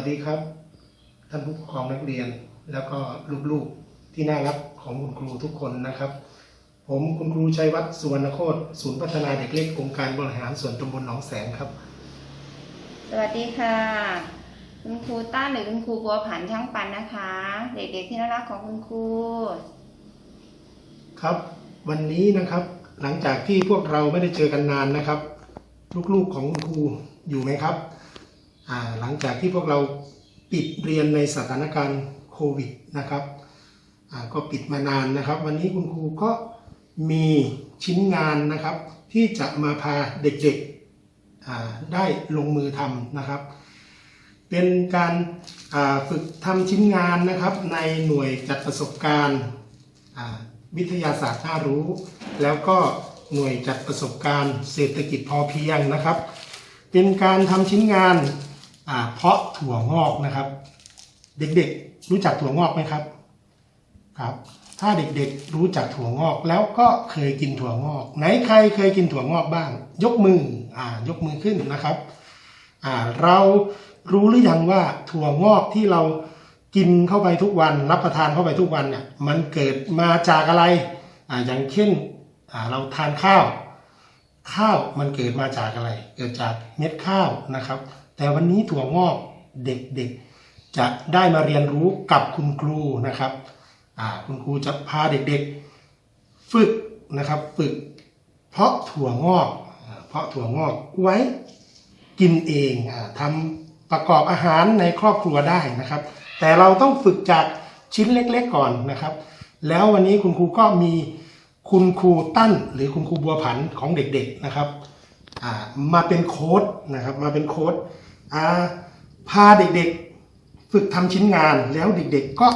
สวัสดีครับ ท่านผู้ปกครองนักเรียน แล้วก็ลูกๆที่น่ารักของคุณครูทุกคนนะครับ ผมคุณครูชัยวัฒน์สุวรรณโคตรศูนย์พัฒนาเด็กเล็กองค์การบริหารส่วนตำบลหนองแสงครับ สวัสดีค่ะ คุณครูต้านหรือคุณครูบัวผันช่างปันนะคะ เด็กๆที่น่ารักของคุณครู ครับ วันนี้นะครับหลังจากที่พวกเราไม่ได้เจอกันนานนะครับ ลูกๆของคุณครูอยู่ไหมครับอ่า หลังจากที่พวกเราปิดเรียนในสถานการณ์โควิดนะครับก็ปิดมานานนะครับ วันนี้คุณครูก็มีชิ้นงานนะครับ ที่จะมาพาเด็กๆได้ลงมือทำนะครับ เป็นการฝึกทำชิ้นงานนะครับ ในหน่วยจัดประสบการณ์วิทยาศาสตร์น่ารู้ แล้วก็หน่วยจัดประสบการณ์เศรษฐกิจพอเพียงนะครับ เป็นการทำชิ้นงาน เพาะถั่วงอกนะครับ เด็กๆรู้จักถั่วงอกไหมครับครับ ถ้าเด็กๆรู้จักถั่วงอกแล้วก็เคยกินถั่วงอก ไหนใครเคยกินถั่วงอกบ้าง ยกมืออ่ายกมือขึ้นนะครับอ่าเรารู้หรือยังว่าถั่วงอกที่เรากินเข้าไปทุกวัน รับประทานเข้าไปทุกวันเนี่ยมันเกิดมาจากอะไรอ่าอย่างเช่นอ่าเราทานข้าว ข้าวมันเกิดมาจากอะไร เกิดจากเม็ดข้าวนะครับ แต่วันนี้ถั่วงอกเด็กๆ จะได้มาเรียนรู้กับคุณครูนะครับคุณครูจะพาเด็กๆ ฝึกนะครับฝึก เพาะถั่วงอก เพาะถั่วงอกไว้กินเองอาทำประกอบอาหารในครอบครัวได้นะครับ แต่เราต้องฝึกจากชิ้นเล็กๆก่อนนะครับ แล้ววันนี้คุณครูก็มีคุณครูตั้นหรือคุณครูบัวผันของเด็กๆนะครับมาเป็นโค้ดนะครับมาเป็นโค้ด พาเด็กๆฝึกทำชิ้นงาน แล้วเด็กๆก็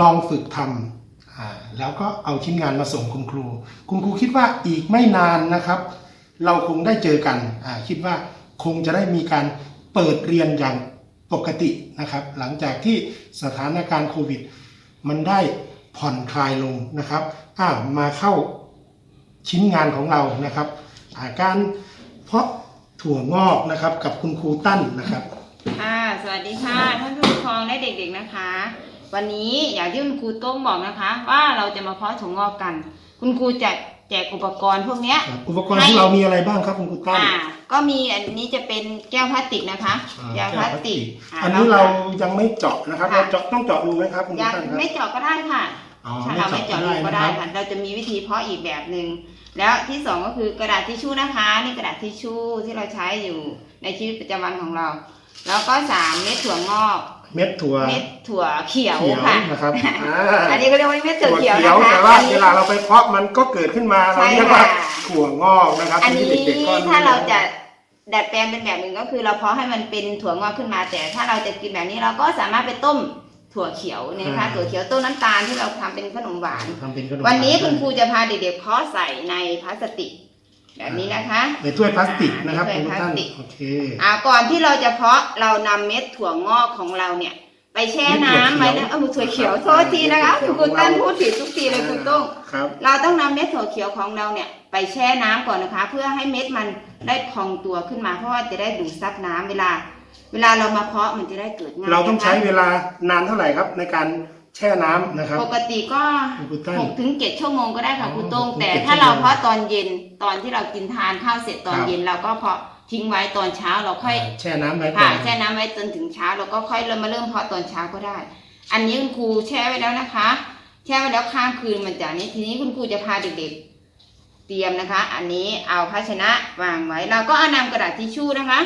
ลองฝึกทำแล้วก็เอาชิ้นงานมาส่งคุณครู คุณครูคิดว่าอีกไม่นานนะครับ เราคงได้เจอกันคิดว่าคงจะได้มีการเปิดเรียนอย่างปกตินะครับ หลังจากที่สถานการณ์โควิด มันได้ผ่อนคลายลงนะครับอ่ามาเข้าชิ้นงานของเรานะครับาการเพราะ ถั่วงอกนะครับ กับคุณครูตั้นนะครับ ค่ะ สวัสดีค่ะท่านผู้ปกครองและเด็กๆนะคะ วันนี้อย่างที่คุณครูโต้งบอกนะคะ ว่าเราจะมาเพาะถั่วงอกกัน คุณครูจะแจกอุปกรณ์พวกเนี้ยอุปกรณ์ที่เรามีอะไรบ้างครับคุณครูตั้น อ่า ก็มีอันนี้จะเป็นแก้วพลาสติกนะคะอ่าแก้วพลาสติกอันนี้เรายังไม่เจาะนะครับ เราเจาะต้องเจาะดูไหมครับคุณครูอยากตั้นครับไม่เจาะก็ได้ค่ะ อ๋อถ้าเราไม่เจาะรูก็ได้นะครับค่ะ เราจะมีวิธีเพาะอีกแบบหนึ่ง แล้วที่สองก็คือกระดาษทิชชู่นะคะ นี่กระดาษทิชชู่ที่เราใช้อยู่ในชีวิตประจำวันของเรา แล้วก็สามเม็ดถั่วงอก เม็ดถั่ว เม็ดถั่วเขียวเขียวค่ะ นะครับอ่า อันนี้ก็เรียกว่าเม็ดถั่วเขียวถั่นะคะ แต่ว่าอันเวนี้ลาเราไปเพาะมันก็เกิดขึ้นมาเราใช่เรียกว่าค่ะถั่วงอกนะครับอันนี้ที่เด็กๆก็ถ้าเราจะดัดแปลงเป็นแบบหนึ่งก็คือเราเพาะให้มันเป็นถั่วงอกขึ้นมา แต่ถ้าเราจะกินแบบนี้เราก็สามารถไปต้ม ถั่วเขียวเนี่ยนะคะถั่วเขียวต้มน้ำตาลที่เราทำเป็นขนมหวานทำเป็นขมวันนี้คุณครูจะพาเด็กๆเพาะใส่ในพลาสติก แบบนี้นะคะในถ้วยพลาสติกนะครับในคุณถ้วยท่านพลาสติกโอเคอ่าก่อนที่เราจะเพาะเรานำเม็ดถั่วงอกของเราเนี่ย ไปแช่น้ำไว้นะเออถั่วเขียวโทษทีนะคะคุณครูตั้นพูดผิดทุกทีเลยคุณต้องครับเราต้องนำเม็ดถั่วเขียวของเราเนี่ยไปแช่น้ำก่อนนะคะ เพื่อให้เม็ดมันได้พองตัวขึ้นมาเพราะว่าจะได้ดูดซับน้ำเวลา เวลาเรามาเพาะมันจะได้เกิดง่ายเราต้องใช้นะคะเวลานานเท่าไหร่ครับ ในการแช่น้ำนะครับ ปกติก็คุณครูตั้นหกถึงเจ็ดชั่วโมงก็ได้ค่ะอ๋อคุณโต้งหกถึงแต่เจ็ดถ้าเราชั่วโมงเพาะตอนเย็นตอนที่เรากินทานข้าวเสร็จตอนครับ เย็นเราก็เพาะทิ้งไว้ตอนเช้าเราค่อย แช่น้ำไว้ก่อค่ะน แช่น้ำไว้จนถึงเช้าแล้วก็ค่อยเริ่มมาเริ่มเพาะตอนเช้าก็ได้ อันนี้คุณครูแช่ไว้แล้วนะคะ แช่ไว้แล้วข้ามคืนมันจากนี้ทีนี้คุณครูจะพาเด็กๆ เตรียมนะคะ อันนี้เอาภาชนะวางไว้เราก็เอานำกระดาษทิชชู่นะคะ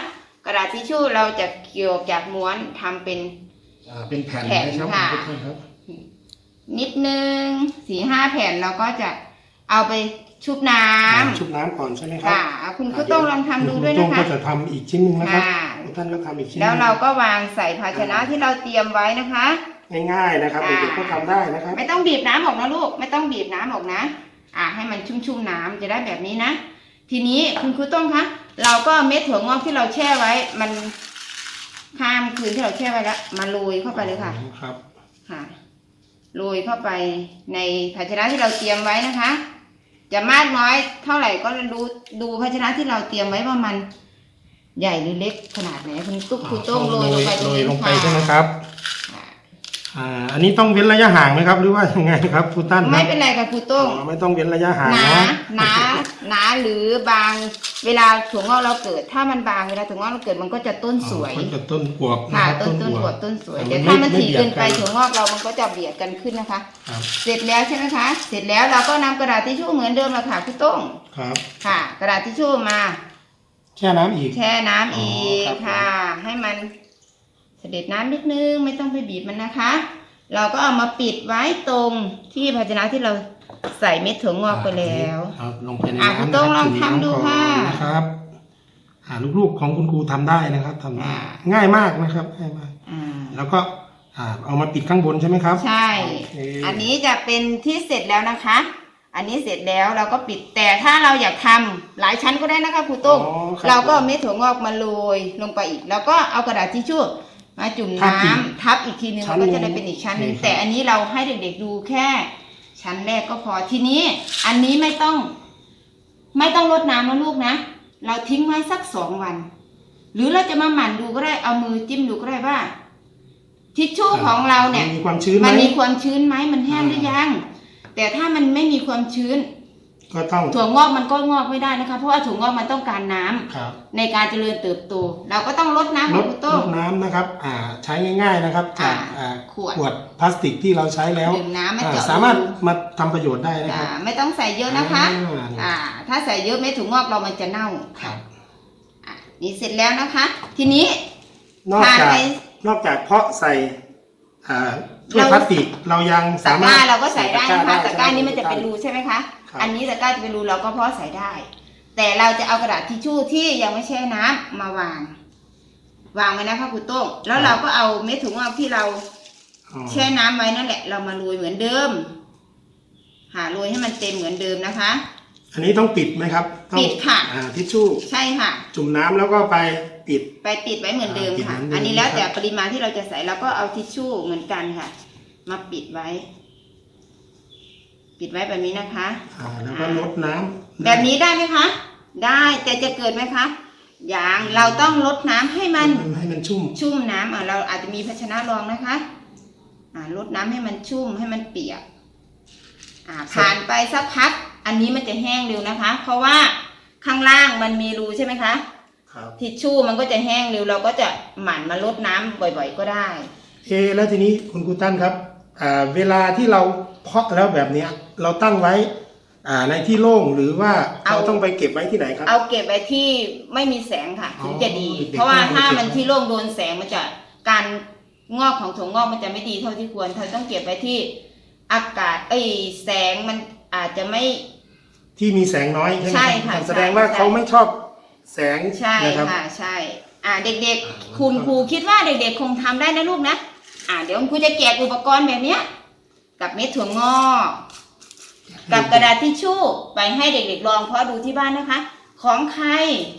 กระดาษทิชชู่เราจะเกี่ยวจากม้วนทำเป็น อ่าเป็นแผ่นแผ่นนะครับค่ะคุณท่านครับ นิดนึงสี่ห้าแผ่นเราก็จะเอาไปชุบน้ำชุบน้ำก่อนใช่ไหมครัค่ะคุณก็ต้องลองทำดูด้วยณนะโต้งคะก็จะทำอีกชิ้นหนึงนะครับค่ะคุณท่านก็ทำอีกชิ้นหแล้นึ่วงเราก็วางใส่ภาชนะที่เราเตรียมไว้นะคะ ง่ายๆนะครับค่ะ เด็กๆก็ทำได้นะครับไม่ต้องบีบน้ำออกนะลูก ไม่ต้องบีบน้ำออกนะ อ่าให้มันชุ่มๆน้ำจะได้แบบนี้นะ ทีนี้คุณครูต้งคะ เราก็เอาเม็ดถั่วงอกที่เราแช่ไว้ มันข้ามคืนที่เราแช่ไว้แล้วมาโรยเข้าไปเลยค่ะครับค่ะโรยเข้าไปในภาชนะที่เราเตรียมไว้นะคะ จะมากน้อยเท่าไหร่ก็รู้ดูภาชนะที่เราเตรียมไว้ว่ามันใหญ่หรือเล็กขนาดไหนคุณตุ๊กอ่าคุณโต้งโรยลงไปโรยลงไปค่ะใช่ไหมครับค่ะ อ่าอันนี้ต้องเว้นระยะห่างไหมครับ หรือว่ายังไงครับครูตั้นคไม่รับเป็นไรค่ะคุณโต้งอ๋อไม่ต้องเว้นระยะห่างหนาเนาะหนาหนาหรือบางเวลาถั่วงอกเราเกิด ถ้ามันบางเวลาถั่วงอกเราเกิดมันก็จะต้นสวย อ๋อมันจะต้นบวบนะค่ะครับต้นต้นบบวบต้นสวยอ่แต่ถ้ามันไถี่เกินไปบียดถั่วงอกเรามันก็จะเบียดกันขึ้นนะคะ ครับเสร็จแล้วใช่ไหมคะ เสร็จแล้วเราก็นำกระดาษทิชชู่เหมือนเดิมละค่ะพี่โต้งครับค่ะ กระดาษทิชชู่มาแช่น้ำอีก แช่น้ำอีกอ๋อครับ ค่ะ ให้มัน เสด็จน้ำนิดนึงไม่ต้องไปบีบมันนะคะ เราก็เอามาปิดไว้ตรงที่ภาชนะที่เราใส่เม็ดถั่วงอกไปแล้วเอาลงไปในอะน้ำคุณโต้งลองนะครับทำดูจุ่มน้ำก่อนค่ะ นะครับอ่าลูกๆของคุณครูทำได้นะครับทำได้อ่า ง่ายมากนะครับง่ายมากอ่า แล้วก็อ่าเอามาปิดข้างบนใช่ไหมครับ ใช่ โอเค อันนี้จะเป็นที่เสร็จแล้วนะคะ อันนี้เสร็จแล้วเราก็ปิด แต่ถ้าเราอยากทำหลายชั้นก็ได้นะคะครูตุ้มอ๋อคบเราก็เอาเม็ดถั่วงอกมาโรยลงไปอีก แล้วก็เอากระดาษทิชชู่ มาจุ่มทับน้ำอีกทับอีกทีนึงชั้มันนก็จะหนึ่ได้งเป็นอีกชั้นหนึ่งโอเคครับ แต่อันนี้เราให้เด็กๆดูแค่ ชั้นแรกก็พอทีนี้ อันนี้ไม่ต้อง ไม่ต้องรดน้ำนะลูกนะ เราทิ้งไว้สักสองวัน หรือเราจะมาหมั่นดูก็ได้เอามือจิ้มดูก็ได้ว่า ทิชชู่ของเราเนี่ย มีความชื้นไหม มันมีความชื้นไหมมันแห้งหรือยัง แต่ถ้ามันไม่มีความชื้น ก็ต้องถั่วงอกมันก็งอกไม่ได้นะคะ เพราะว่าถั่วงอกมันต้องการน้ำครับ ในการเจริญเติบโต เราก็ต้องลดน้ำลของดคุณลโต้งดน้ำนะครับอ่าใช้ง่าย ๆนะครับจากอ่าอ่าขวดขวดพลาสติกที่เราใช้แล้วดื่มน้ำมันอ่าจะสามารถมาทำประโยชน์ได้นะคอ่ารับไม่ต้องใส่เยอะนะคะอ่าอ่าถ้าใส่เยอะเม็ดถั่วงอกเรามันจะเน่าครับอะนี่เสร็จแล้วนะคะ ทีนี้นอกผ่านจากไปนอกจากเพาะใส่ อ่าถ้วยเราพลาสติกเรายังตะสากมารร้าถ เราก็ใส่ได้นะคะตะกร้าใช่ไหนี้มันจะเป็นรูใช่ไหมคะ ครับ อันนี้ตะกร้าจะเป็นรูเราก็เพาะใส่ได้ แต่เราจะเอากระดาษทิชชู่ที่ยังไม่แช่น้ำมาวาง วางไว้นะคะคุณโต้งแล้วเราก็เอาเม็ดถั่วงอกที่เราอ๋อแช่น้ำไว้นั่นแหละ เรามาโรยเหมือนเดิม หาโรยให้มันเต็มเหมือนเดิมนะคะ อันนี้ต้องปิดไหมครับต้องปิดค่ะ อ่าทิชชู่ใช่ค่ะ จุ่มน้ำแล้วก็ไปปิด ไปปิดไว้เหมือนเดิมค่ะ อ่าปิดเหมือนเดิม อันนี้แล้วแต่ครับปริมาณที่เราจะใส่เราก็เอาทิชชู่เหมือนกันค่ะ มาปิดไว้ ปิดไว้แบบนี้นะคะ อ่าแล้วก็ลดน้ำแบบนี้ได้ไหมคะ ได้แต่จะเกิดไหมคะอย่างเราต้องลดน้ำให้มัน ให้มันชุ่ม ชุ่มน้ำอะเราอาจจะมีภาชนะรองนะคะ อ่าลดน้ำให้มันชุ่มให้มันเปียก อ่าผ่านไปสักพัก อันนี้มันจะแห้งเร็วนะคะ เพราะว่าข้างล่างมันมีรูใช่ไหมคะ ครับ ทิชชู่มันก็จะแห้งเร็วเราก็จะหมั่นมาลดน้ำบ่อยๆก็ได้ เอะแล้วทีนี้คุณครูตั้นครับอ่าเวลาที่เราเพาะแล้วแบบเนี้ย เราตั้งไว้อ่าในที่โล่งหรือว่าเอา เราต้องไปเก็บไว้ที่ไหนครับ เอาเก็บไว้ที่ไม่มีแสงค่ะอ๋อถึงจะดีเด็กๆเพราะว่าต้องไปถ้าเก็บมันที่โล่งโดนแสงมันจะการงอกของถั่วงอกมันจะไม่ดีเท่าที่ควรเราต้องเก็บไว้ที่อากาศเอ้ยแสงมันอาจจะไม่ ที่มีแสงน้อยใช่ไหมใช่รับค่ะแสดงใช่ว่าใช่ เขาไม่ชอบแสงใช่นะครับ ค่ะใช่อ่าเด็กๆ คุณครูคิดว่าเด็กๆ คงทำได้นะลูกนะ อ่าเดี๋ยวคุณครูจะแจกอุปกรณ์แบบเนี้ย กับเม็ดถั่วงอกกับกระดาษทิชชู่ไปให้เด็กๆลองเพาะดูที่บ้านนะคะ ของใคร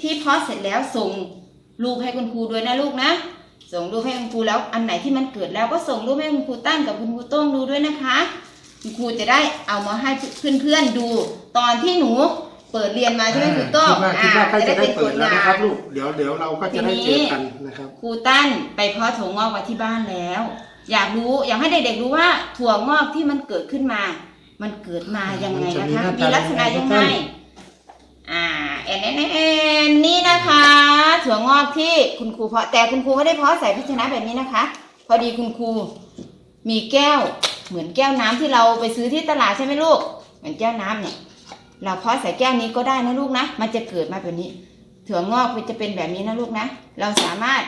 ที่เพาะเสร็จแล้วส่งรูปให้คุณครูด้วยนะลูกนะ ส่งรูปให้คุณครูแล้วอันไหนที่มันเกิดแล้วก็ส่งรูปให้คุณครูตั้นกับคุณครูโต้งดูด้วยนะคะ คุณครูจะได้เอามาให้เพื่อนๆดู ตอนที่หนูเปิดเรียนมาใช่ไหมคุณโต้งคิดว่าคิดว่าใกล้จะได้เปิดแล้วนะครับผลูกเดี๋ยวเดี๋ยวเราก็จะได้เจอกันนะครับครูตั้นไปเพาะถั่วงอกไว้ที่บ้านแล้ว อยากรู้อยากให้เด็กๆรู้ว่าถั่วงอกที่มันเกิดขึ้นมา มันเกิดมายังไงนะคะมันจะมีมีหน้าตาลักษณะยังไงยังไงอ่าเอ็นเอ็นเอ็นนี่นะคะ ถั่วงอกที่คุณครูเพาะแต่คุณครูไม่ได้เพาะใส่ภาชนะแบบนี้นะคะ พอดีคุณครูมีแก้ว เหมือนแก้วน้ำที่เราไปซื้อที่ตลาดใช่ไหมลูก เหมือนแก้วน้ำเนี่ย เราเพาะใส่แก้วนี้ก็ได้นะลูกนะ มันจะเกิดมาแบบนี้ ถั่วงอกมันจะเป็นแบบนี้นะลูกนะ เราสามารถ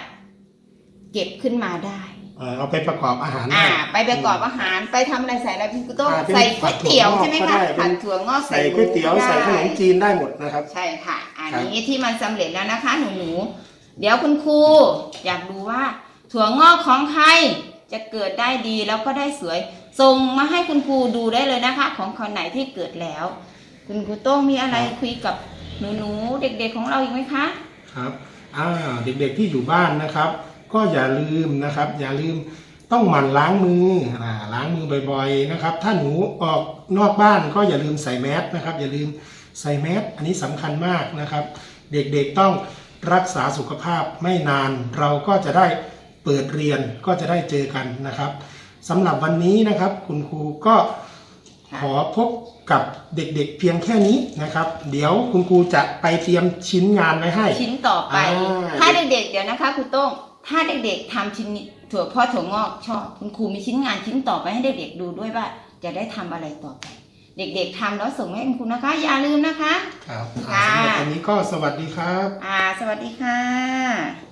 เก็บขึ้นมาได้เอ่อเอาไปประกอบอาหารอ่าได้ไปประกอบอาหารไปทำอะไรใส่อะไรพี่กุโต้งอ่าเป็นใส่ก๋วยเตี๋ยวใช่ไหมผัคะดถั่วงอกก็ได้ผัดถั่วงอกใส่ก๋วยเตี๋ยวหมูใส่ขนมได้จีนได้หมดนะครับ ใช่ค่ะ อันครับนี้ที่มันสำเร็จแล้วนะคะหนูหนูๆเดี๋ยวคุณครูอยากดูว่า ถั่วงอกของใครจะเกิดได้ดีแล้วก็ได้สวย ส่งมาให้คุณครูดูได้เลยนะคะ ของคนไหนที่เกิดแล้ว คุณครูโต้งมีอะไรคุยกับหนูหนูๆเด็กๆของเราอีกไหมคะครับอ่าเด็กๆที่อยู่บ้านนะครับ ก็อย่าลืมนะครับ อย่าลืมต้องหมั่นล้างมืออ่าล้างมือบ่อยๆนะครับ ถ้าหนูออกนอกบ้านก็อย่าลืมใส่แมสนะครับ อย่าลืมใส่แมสอันนี้สำคัญมากนะครับ เด็กๆต้องรักษาสุขภาพไม่นาน เราก็จะได้เปิดเรียนก็จะได้เจอกันนะครับ สำหรับวันนี้นะครับ คุณครูก็ค่ะขอพบกับเด็กๆเพียงแค่นี้นะครับ เดี๋ยวคุณครูจะไปเตรียมชิ้นงานไว้ให้ ชิ้นต่อไป อ่า ถ้าเด็กๆ เดี๋ยวนะคะครูโต้ง ถ้าเด็กๆทำชิ้นนี้ถั่วพ่อถั่วงอกชอบ คุณครูมีชิ้นงานชิ้นต่อไปให้เด็กๆดูด้วยว่า จะได้ทำอะไรต่อไป เด็กๆทำแล้วส่งให้คุณครูนะคะ อย่าลืมนะคะ ครับค่ะ สำหรับวันนี้ก็สวัสดีครับ อ่า สวัสดีค่ะ